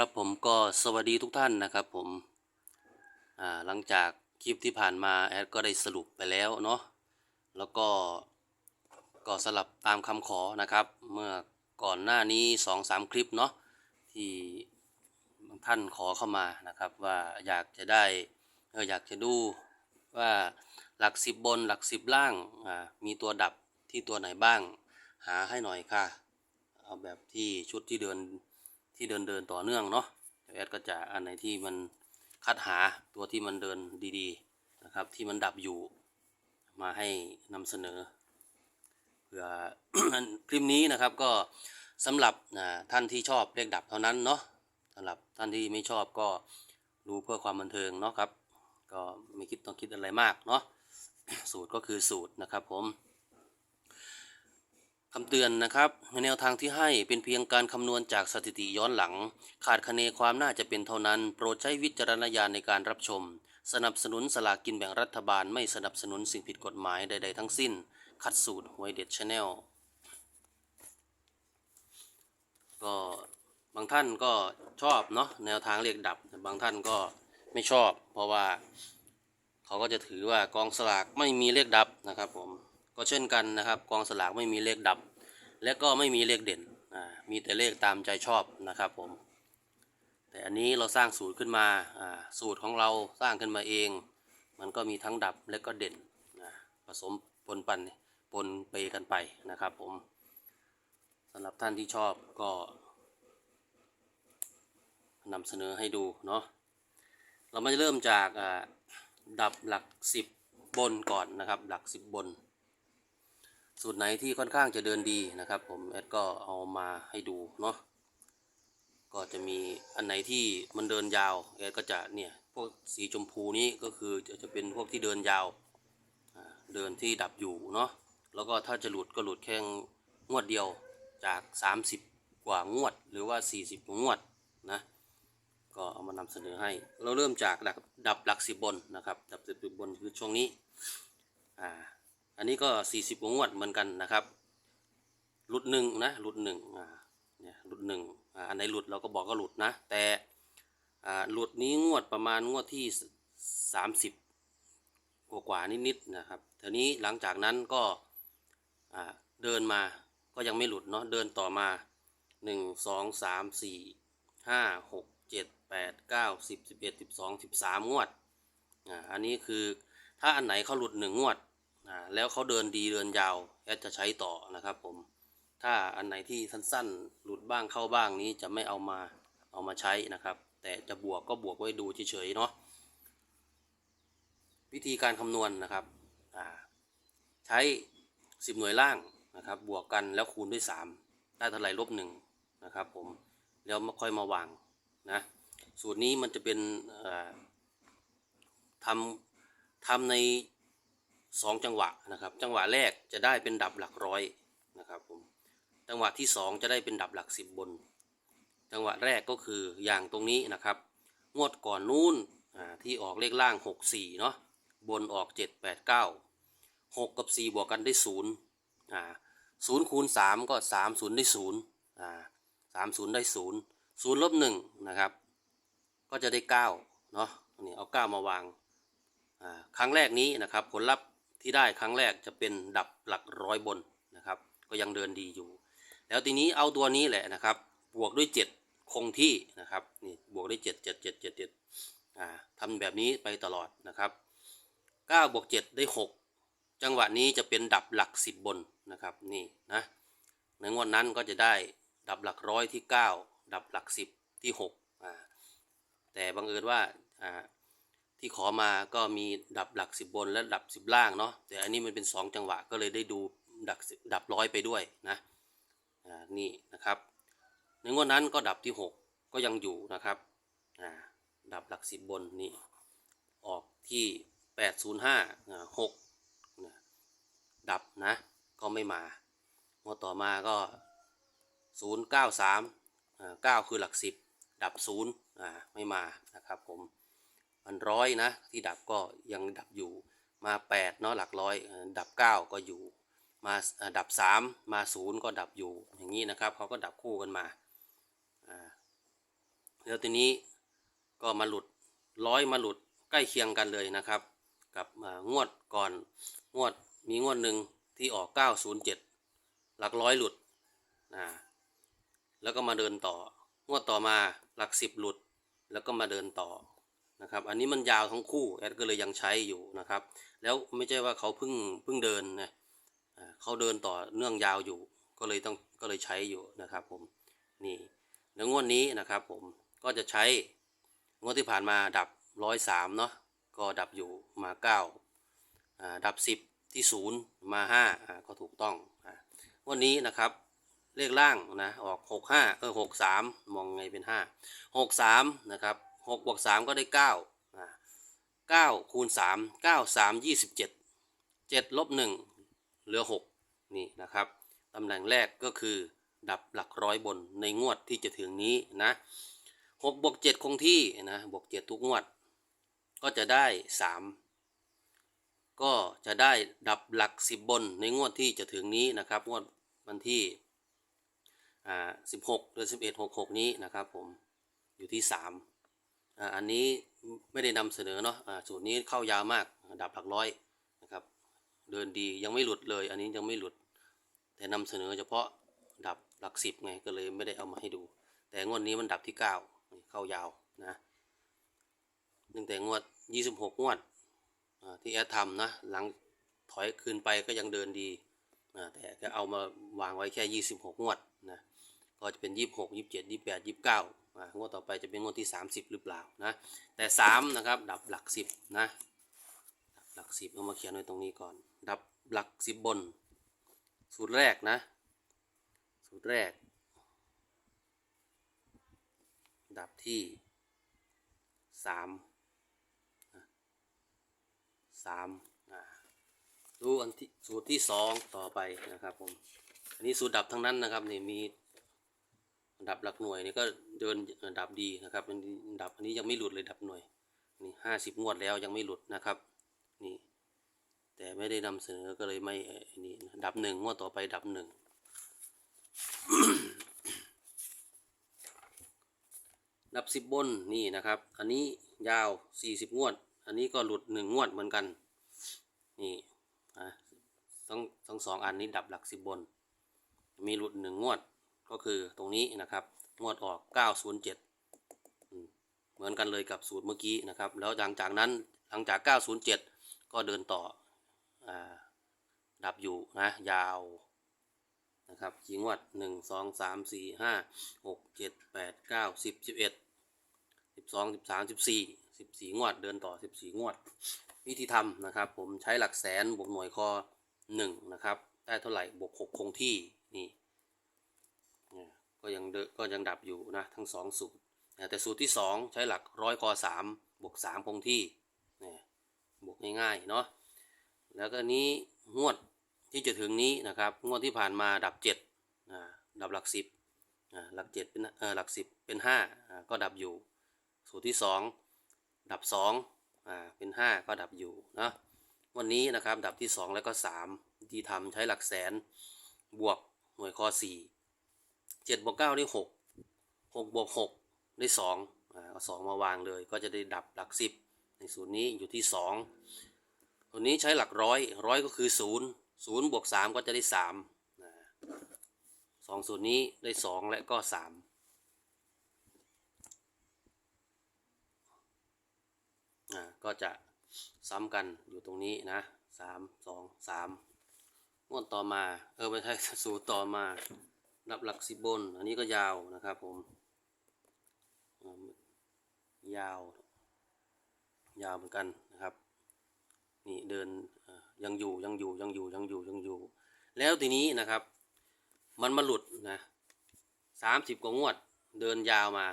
ครับผมก็สวัสดีทุกท่านนะครับผมหลังจากคลิปที่ผ่านมาแอดก็ได้สรุปไปแล้วเนาะแล้วก็ก็สลับตามคำขอนะครับ เมื่อก่อนหน้านี้2องสามคลิปเนาะที่บางท่านขอเข้ามานะครับ ว่าอยากจะได้เอออยากจะดูว่าหลักสิบบนหลักสิบล่างมีตัวดับที่ตัวไหนบ้าง หาให้หน่อยค่ะ เอาแบบที่ชุดที่เดิน ที่เดินเดินต่อเนื่องเนาะเดี๋ยวแอดก็จะอันไหนที่มันคัดหาตัวที่มันเดินดีๆนะครับ ที่มันดับอยู่มาให้นำเสนอเพื่อคลิปนี้นะครับก็สำหรับท่านที่ชอบเลขดับเท่านั้นเนาะสำหรับท่านที่ไม่ชอบก็ดูเพื่อความบันเทิงเนาะครับ ก็ไม่คิดต้องคิดอะไรมากเนาะสูตรก็คือสูตรนะครับผม คำเตือนนะครับแนวทางที่ให้เป็นเพียงการคำนวณจากสถิติย้อนหลัง ขาดคะเนความน่าจะเป็นเท่านั้น โปรดใช้วิจารณญาณในการรับชม สนับสนุนสลากกินแบ่งรัฐบาลไม่สนับสนุนสิ่งผิดกฎหมายใดๆทั้งสิ้น ขัดสูตรหวยเด็ดชาแนลก็บางท่านก็ชอบเนาะแนวทางเรียกดับ บางท่านก็ไม่ชอบ เพราะว่า เขาก็จะถือว่ากองสลากไม่มีเลขดับนะครับผม ก็เช่นกันนะครับกองสลากไม่มีเลขดับ และก็ไม่มีเลขเด่นมีแต่เลขตามใจชอบนะครับผมแต่อันนี้เราสร้างสูตรขึ้นมาสูตรของเราสร้างขึ้นมาเอง มันก็มีทั้งดับและก็เด่นผสมปนปันปนเปกันไปนะครับผมสำหรับท่านที่ชอบก็นำเสนอให้ดูเนาะเรามาเริ่มจากดับหลักสิบบนก่อนนะครับ หลักสิบบน สูตรไหนที่ค่อนข้างจะเดินดีนะครับ ผมแอดก็เอามาให้ดูเนาะก็จะมีอันไหนที่มันเดินยาวแอดก็จะเนี่ยพวกสีชมพูนี้ก็คือจะจะเป็นพวกที่เดินยาวเดินที่ดับอยู่เนาะแล้วก็ถ้าจะหลุดก็หลุดแค่งวดเดียวจาก 30 กว่างวด หรือว่า 40กว่างวดนะก็เอามานำเสนอให้ เราเริ่มจากดับดับหลักสิบบนนะครับดับสิบบนคือช่วงนี้อ่า อันนี้ก็สี่สิบงวดเหมือนกันนะครับหลุดหนึ่งนะหลุดหนึ่งอ่าเนี่ยหลุดหนึ่งอ่าอันไหนหลุดเราก็บอกก็หลุดนะ แต่อ่าหลุดนี้งวดประมาณงวดที่สามสิบกว่ากว่านิดๆนะครับทีนี้หลังจากนั้นก็อ่าเดินมาก็ยังไม่หลุดเนาะเดินต่อมาหนึ่งสองสามสี่ห้าหกเจ็ดแปดเก้าสิบสิบเอ็ดสิบสองสิบสามงวดอ่าอันนี้คือถ้าอันไหนเขาหลุดหนึ่งงวด อ่าแล้วเขาเดินดีเดินยาวแอดจะใช้ต่อนะครับผมถ้าอันไหนที่สั้นๆ หลุดบ้างเข้าบ้างนี้จะไม่เอามาเอามาใช้นะครับ แต่จะบวกก็บวกไว้ดูเฉยๆเนาะวิธีการคำนวณนะครับใช้ 10 หน่วยล่างนะครับ บวกกันแล้วคูณด้วย 3 ได้เท่าไหร่ลบ1นะครับผมแล้วมาค่อยมาวางนะสูตรนี้มันจะเป็นทำทำใน 2 จังหวะนะครับ จังหวะแรกจะได้เป็นดับหลักร้อยนะครับผมจังหวะที่ 2 จะได้เป็นดับหลัก 10 บน จังหวะแรกก็คืออย่างตรงนี้นะครับ งวดก่อนนู้นอ่าที่ออกเลขล่าง 6 4เนาะบนออก 7 8 9หกกับสี่บวกกันได้ศูนย์อ่าศูนย์คูณสามก็สามศูนย์ได้ศูนย์อ่าสามศูนย์ได้ศูนย์ศูนย์ลบหนึ่งนะครับ ก็จะได้เก้าเนาะนี่เอาเก้ามาวาง อ่า ครั้งแรกนี้นะครับ ผลลัพธ์ ที่ได้ครั้งแรกจะเป็นดับหลักร้อยบนนะครับ ก็ยังเดินดีอยู่ แล้วทีนี้เอาตัวนี้แหละนะครับ บวกด้วยเจ็ดคงที่นะครับนี่บวกด้วยเจ็ดเจ็ดเจ็ดเจ็ดเจ็ดอ่าทำแบบนี้ไปตลอดนะครับเก้าบวกเจ็ดได้หกจังหวะนี้จะเป็นดับหลักสิบบนนะครับนี่นะในงวดนั้นก็จะได้ดับหลักร้อยที่ 9 ดับหลักสิบที่6อ่าแต่บังเอิญว่าอ่า ที่ขอมาก็มีดับหลักสิบบนและดับสิบล่างเนาะแต่อันนี้มันเป็น 2 จังหวะก็เลยได้ดูดับดับร้อยไปด้วยนะอ่านี่นะครับในงวดนั้นก็ดับที่ 6 ก็ยังอยู่นะครับอ่าดับหลักสิบบนนี่ออกที่ 805อ่า6นะดับนะก็ไม่มางวดต่อมาก็ 0 9 3อ่า9คือหลัก 10 ดับ0อ่าไม่มานะครับผม มันร้อยนะ ที่ดับก็ยังดับอยู่มา8เนาะหลักร้อย ดับ 9 ก็อยู่ มาดับ 3 มา 0 ก็ดับอยู่อย่างนี้นะครับเขาก็ดับคู่กันมาแล้วทีนี้ก็มาหลุดร้อยมาหลุดใกล้เคียงกันเลยนะครับ กับงวดก่อนงวดมีงวดหนึ่งที่ออก 907 หลักร้อยหลุดนะแล้วก็มาเดินต่องวดต่อมาหลักสิบหลุด แล้วก็มาเดินต่อ นะครับ อันนี้มันยาวทั้งคู่แอดก็เลยยังใช้อยู่นะครับ แล้วไม่ใช่ว่าเขาเพิ่งเพิ่งเดินนะเขาเดินต่อเนื่องยาวอยู่ ก็เลยต้องก็เลยใช้อยู่นะครับผมนี่แล้วงวดนี้นะครับผมก็จะใช้งวดที่ผ่านมาดับร้อยสามเนาะก็ดับอยู่มาเก้าดับสิบที่ศูนย์มาห้าก็ถูกต้องงวันนี้นะครับเลขล่างนะออกหกห้าเออหกสามมองไงเป็นห้าหกสามนะครับ หกบวกสามก็ได้เก้าเก้าคูณสามเก้าสามยี่สิบเจ็ดเจ็ดลบหนึ่งเหลือหกนี่นะครับตำแหน่งแรกก็คือดับหลักร้อยบนในงวดที่จะถึงนี้นะหกบวกเจ็ดคงที่นะบวกเจ็ดทุกงวด ก็จะได้สามก็จะได้ดับหลักสิบบนในงวดที่จะถึงนี้นะครับงวดวันที่อ่าสิบหกเดือนสิบเอ็ดหกหกนี้นะครับผมอยู่ที่สาม อันนี้ไม่ได้นำเสนอเนาะสูตรนี้เข้ายาวมากดับหลักร้อยนะครับ เดินดียังไม่หลุดเลย อันนี้ยังไม่หลุด แต่นำเสนอเฉพาะดับหลักสิบไงก็เลยไม่ได้เอามาให้ดู แต่งวดนี้มันดับที่ 9 เข้ายาวนะตั้งแต่งวด 26 งวดที่แอดทำนะหลังถอยคืนไปก็ยังเดินดีแต่ก็เอามาวางไว้แค่ 26 งวดนะก็จะเป็น 26 27 28 29 งวดต่อไปจะเป็นงวดที่สามสิบหรือเปล่านะ แต่สามนะครับ ดับหลักสิบนะ ดับหลักสิบเอามาเขียนไว้ตรงนี้ก่อน ดับหลักสิบบน สูตรแรกนะ สูตรแรก ดับที่สามนะสามอ่าดูอันที่สูตรที่สองต่อไปนะครับผม อันนี้สูตรดับทั้งนั้นนะครับนี่มี ดับหลักหน่วยนี่ก็เดินดับดีนะครับอันดับอันนี้ยังไม่หลุดเลยดับหน่วยนี่ห้าสิบงวดแล้วยังไม่หลุดนะครับนี่แต่ไม่ได้นำเสนอก็เลยไม่นี่ดับหนึ่งงวดต่อไปดับหนึ่งดับสิบบนนี่นะครับ อันนี้ยาวสี่สิบงวด อันนี้ก็หลุดหนึ่งงวดเหมือนกัน นี่อะทั้งทั้งสองอันนี้ดับหลักสิบบน มีหลุดหนึ่งงวด ก็คือตรงนี้นะครับ งวดออกเก้าศูนย์เหมือนกันเลยกับสูตรเมื่อกี้นะครับ แล้วหลังจากนั้นหลังจาก 907 ก็เดินต่ออดับอยู่นะยาวนะครับกี่งวดหนึ่งสองสามสี่ห้าหกเจ็ดแปดเก้าสิบสิบเอ็ดสิบสองวด เดินต่อสิบสี่งวด วิธีทำนะครับ ผมใช้หลักแสนบวกหน่วยคอหนึ่งนะครับ ได้เท่าไหร่บวกหกคงที่นี่ ก็ยังเดนก็ยังดับอยู่นะทั้งสองสูตรนะแต่สูตรที่สองใช้หลักร้อยคอสามบวกสามคงที่นี่ยบวกง่ายๆเนาะแล้วก็นี้งวดที่จะถึงนี้นะครับงวดที่ผ่านมาดับเจ็ดดับหลักสิบอ่าหลักเจ็ดเป็นเออหลักสิบเป็นห้าก็ดับอยู่ สูตรที่สองดับสองอ่าเป็นห้าก็ดับอยู่นะวันนี้นะครับดับที่สองแล้วก็สามที่ทำใช้หลักแสนบวกหน่วยคอสี่ เจ็ดบวกเก้าได้หกหกบวกหกได้สองอ่าเอาสองมาวางเลย ก็จะได้ดับหลักสิบในสูตรนี้อยู่ที่สองตัวนี้ใช้หลักร้อยร้อยก็คือศูนย์ศูนย์บวกสามก็จะได้สามสองสูตรนี้ได้สองและก็สามอ่าก็จะซ้ำกันอยู่ตรงนี้นะสามสองสามงวดต่อมา เออไม่ใช่สูตรต่อมา ดับหลักสิบบน อันนี้ก็ยาวนะครับผม ยาว ยาวเหมือนกันนะครับ นี่เดินยังอยู่ยังอยู่ยังอยู่ยังอยู่ยังอยู่ แล้วทีนี้นะครับ มันมาหลุดนะสามสิบกว่างวด เดินยาวมา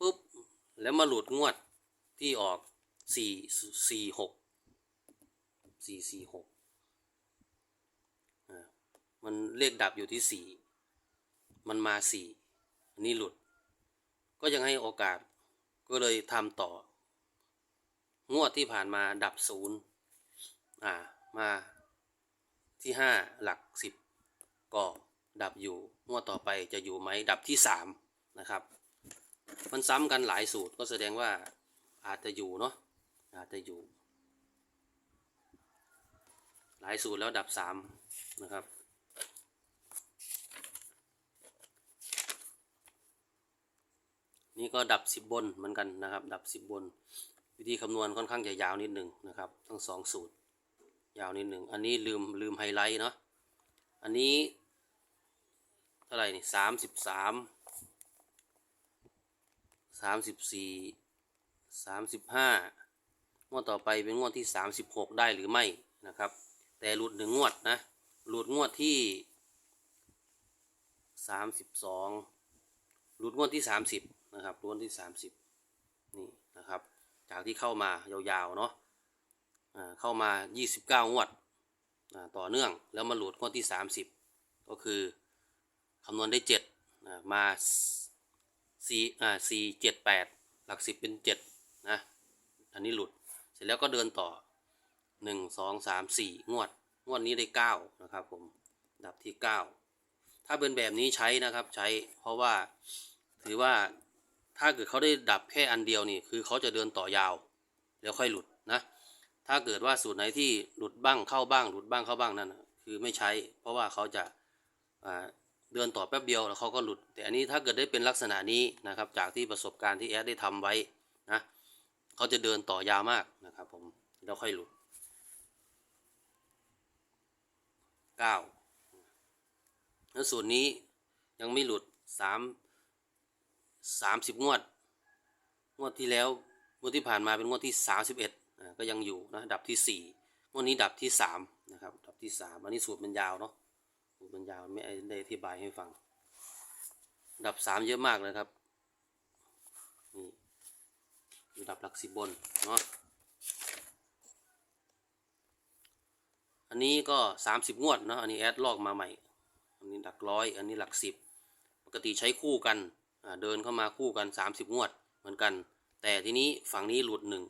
ปุ๊บแล้วมาหลุดงวดที่ออกสี่สี่หกสี่สี่หก มันเลขดับอยู่ที่สี่มันมาสี่อันนี้หลุด ก็ยังให้โอกาสก็เลยทำต่อ งวดที่ผ่านมาดับศูนย์อ่ามาที่ห้าหลักสิบก็ดับอยู่งวดต่อไปจะอยู่ไหมดับที่สามนะครับ มันซ้ำกันหลายสูตรก็แสดงว่าอาจจะอยู่เนาะอาจจะอยู่ หลายสูตรแล้วดับสามนะครับ นี่ก็ดับสิบบนเหมือนกันนะครับ ดับสิบบน วิธีคำนวณค่อนข้างจะยาวนิดหนึ่งนะครับ ทั้งสองสูตร ยาวนิดหนึ่งอันนี้ลืมลืมไฮไลท์เนาะอันนี้เท่าไหร่นี่สามสิบสามสามสิบสี่สามสิบห้างวดต่อไปเป็นงวดที่สามสิบหกได้หรือไม่นะครับ แต่หลุดหนึ่งงวดนะหลุดงวดที่สามสิบสองหลุดงวดที่สามสิบ นะครับลุดงวดที่สามสิบนี่นะครับ จากที่เข้ามายาวๆเนาะเข้ามายี่สิบเก้างวดต่อเนื่องแล้วมาหลุดงวดที่สามสิบก็คือคำนวณได้เจ็ดมาสี่อ่าสี่เจ็ดแปดหลักสิบเป็นเจ็ดนะ อันนี้หลุดเสร็จแล้วก็เดินต่อหนึ่งสองสามสี่งวด งวดนี้ได้เก้านะครับผม ดับที่เก้าถ้าเป็นแบบนี้ใช้นะครับใช้เพราะว่าถือว่า ถ้าเกิดเขาได้ดับแค่อันเดียวนี่คือเขาจะเดินต่อยาว แล้วค่อยหลุดนะ ถ้าเกิดว่าสูตรไหนที่หลุดบ้างเข้าบ้าง หลุดบ้างเข้าบ้างนั่นคือไม่ใช้ เพราะว่าเขาจะเดินต่อแป๊บเดียวแล้วเขาก็หลุด แต่อันนี้ถ้าเกิดได้เป็นลักษณะนี้นะครับจากที่ประสบการณ์ที่แอดได้ทำไว้นะเขาจะเดินต่อยาวมากนะครับผมแล้วค่อยหลุดเก้าแล้วส่วนนี้ยังไม่หลุดสาม สามสิบงวด งวดที่แล้วงวดที่ผ่านมาเป็นงวดที่สามสิบเอ็ดก็ยังอยู่นะดับที่สี่งวดนี้ดับที่สามนะครับ ดับที่สามอันนี้สูตรมันยาวเนาะสูตรมันยาวไม่ได้อธิบายให้ฟัง ดับสามเยอะมากเลยครับนี่คือดับหลักสิบบนเนาะอันนี้ก็สามสิบงวดเนาะอันนี้แอดลอกมาใหม่อันนี้หลักร้อยอันนี้หลักสิบปกติใช้คู่กัน เดินเข้ามาคู่กันสามสิบงวดเหมือนกัน แต่ทีนี้ฝั่งนี้หลุดหนึ่ง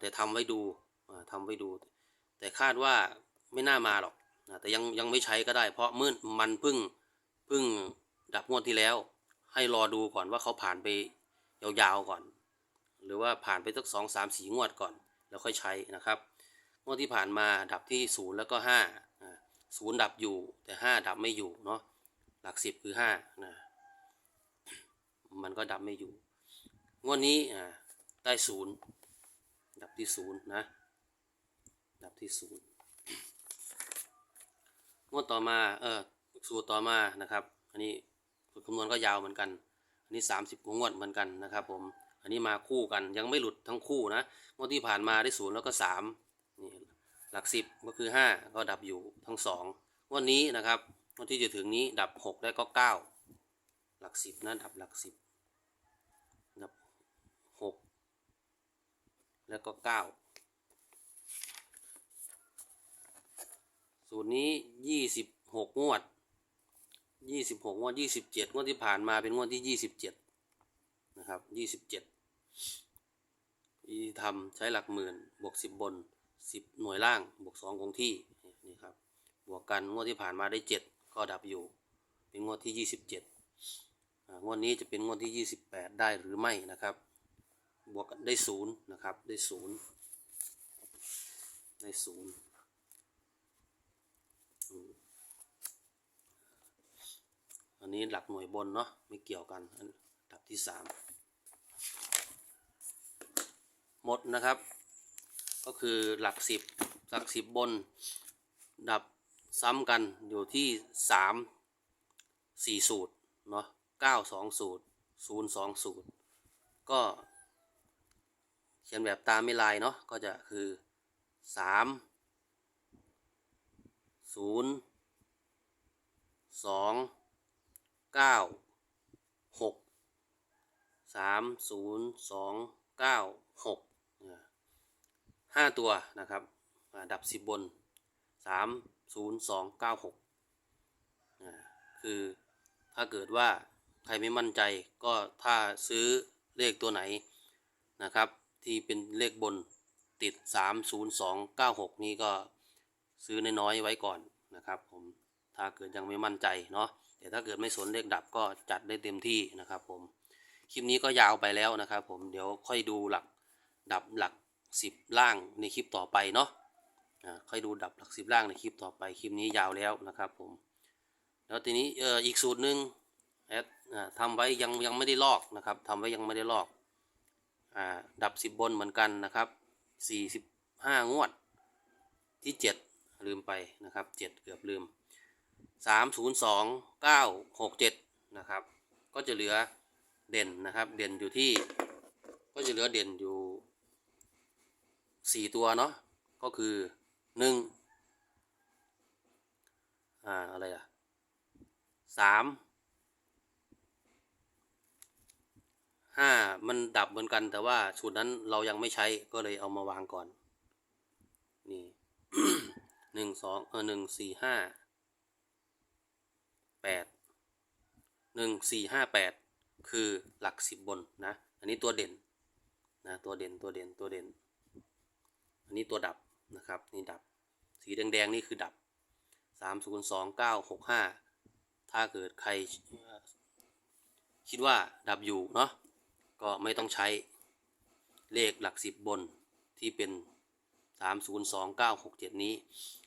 แต่ทำไว้ดูอ่าทำไว้ดู แต่คาดว่าไม่น่ามาหรอกแต่ยังยังไม่ใช้ก็ได้ เพราะมื่อมันพิ่งพิ่งดับงวดที่แล้ว ให้รอดูก่อนว่าเขาผ่านไปยาวๆก่อน หรือว่าผ่านไปสักสองสามสี่งวดก่อน แล้วค่อยใช้นะครับงวดที่ผ่านมาดับที่ศูนย์แล้วก็ห้าอ่าศูนย์ดับอยู่แต่ห้าดับไม่อยู่เนาะหลักสิบคือห้านะ มันก็ดับไม่อยู่ งวดนี้อ่าได้ศูนย์ดับที่ศูนย์นะ ดับที่ศูนย์งวดต่อมาเออสูตรต่อมานะครับ อันนี้คูตคำนวณก็ยาวเหมือนกัน อันนี้ 30งวดเหมือนกันนะครับผมอันนี้มาคู่กันยังไม่หลุดทั้งคู่นะงวดที่ผ่านมาได้ศูนย์แล้วก็3นี่หลัก 10 ก็คือ 5 ก็ดับอยู่ทั้ง2งวดนี้นะครับงวดที่จะถึงนี้ดับ 6 ได้ก็ 9 หลัก 10นะดับหลัก 10 แล้วก็เก้าสูตรนี้ยี่สิบหกงวดยี่สิบหกงวดยี่สิบเจ็ดงวดที่ผ่านมาเป็นงวดที่ยี่สิบเจ็ดนะครับยี่สิบเจ็ดวิธีทำใช้หลักหมื่นบวกสิบบนสิบหน่วยล่างบวกสองคงที่นี่ครับบวกกันงวดที่ผ่านมาได้เจ็ดก็ดับอยู่ เป็นงวดที่ยี่สิบเจ็ดงวดนี้จะเป็นงวดที่28ได้หรือไม่นะครับ บวกกันได้ศูนย์นะครับได้ศูนย์ได้ศูนย์อันนี้หลักหน่วยบนเนาะไม่เกี่ยวกันดับที่สามหมดนะครับ ก็คือหลักสิบหลักสิบบน ดับซ้ำกันอยู่ที่สามสี่สูตรเนาะเก้าสองสูตรศูนย์สองสูตร ก็ ขียนแบบตามไม่ลายเนาะก็จะคือสามศูนย์สองเก้าหกสามศูนย์สองเก้าหกห้าตัวนะครับดับสิบบนสามศูนย์สองเก้าหกคือถ้าเกิดว่าใครไม่มั่นใจก็ถ้าซื้อเลขตัวไหนนะครับ ที่เป็นเลขบนติด 30296 นี้ก็ซื้อน้อยๆไว้ก่อนนะครับผมถ้าเกิดยังไม่มั่นใจเนาะแต่ถ้าเกิดไม่สนเลขดับก็จัดได้เต็มที่นะครับผมคลิปนี้ก็ยาวไปแล้วนะครับผมเดี๋ยวค่อยดูหลักดับหลักสิบล่างในคลิปต่อไปเนาะอ่าค่อยดูดับหลักสิบล่างในคลิปต่อไปคลิปนี้ยาวแล้วนะครับผมแล้วทีนี้เอออีกสูตรหนึ่งแอดอ่าทำไว้ยังยังไม่ได้ลอกนะครับทำไว้ยังไม่ได้ลอก ดับ 10 บนเหมือนกันนะครับ 45 งวดที่ 7 ลืมไปนะครับ 7 เกือบลืม 302 967 นะครับ ก็จะเหลือเด่นนะครับ เด่นอยู่ที่ ก็จะเหลือเด่นอยู่ 4 ตัวเนาะ ก็คือ1อ่าอะไรอะ3 ห้ามันดับเหมือนกัน แต่ว่าสูตรนั้นเรายังไม่ใช้ก็เลยเอามาวางก่อน นี่หนึ่งสองเออหนึ่งสี่ห้าแปดหนึ่งสี่ห้าแปดคือหลักสิบบนนะ อันนี้ตัวเด่นนะตัวเด่นตัวเด่นตัวเด่น อันนี้ตัวดับนะครับ นี่ดับ สีแดงๆนี่คือดับสามศูนย์สองเก้าหกห้าถ้าเกิดใครคิดว่าดับอยู่เนาะ ก็ไม่ต้องใช้เลขหลักสิบบนที่เป็น 302967 นี้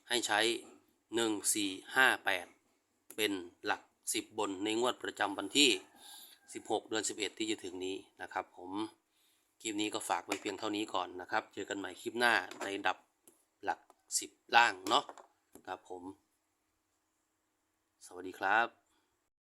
ให้ใช้ 1458 เป็นหลัก 10 บนในงวดประจำวันที่ 16 เดือน 11 ที่จะถึงนี้นะครับ ผมคลิปนี้ก็ฝากไว้เพียงเท่านี้ก่อนนะครับ เจอกันใหม่คลิปหน้าในดับหลัก 10 ล่างเนาะครับผม สวัสดีครับ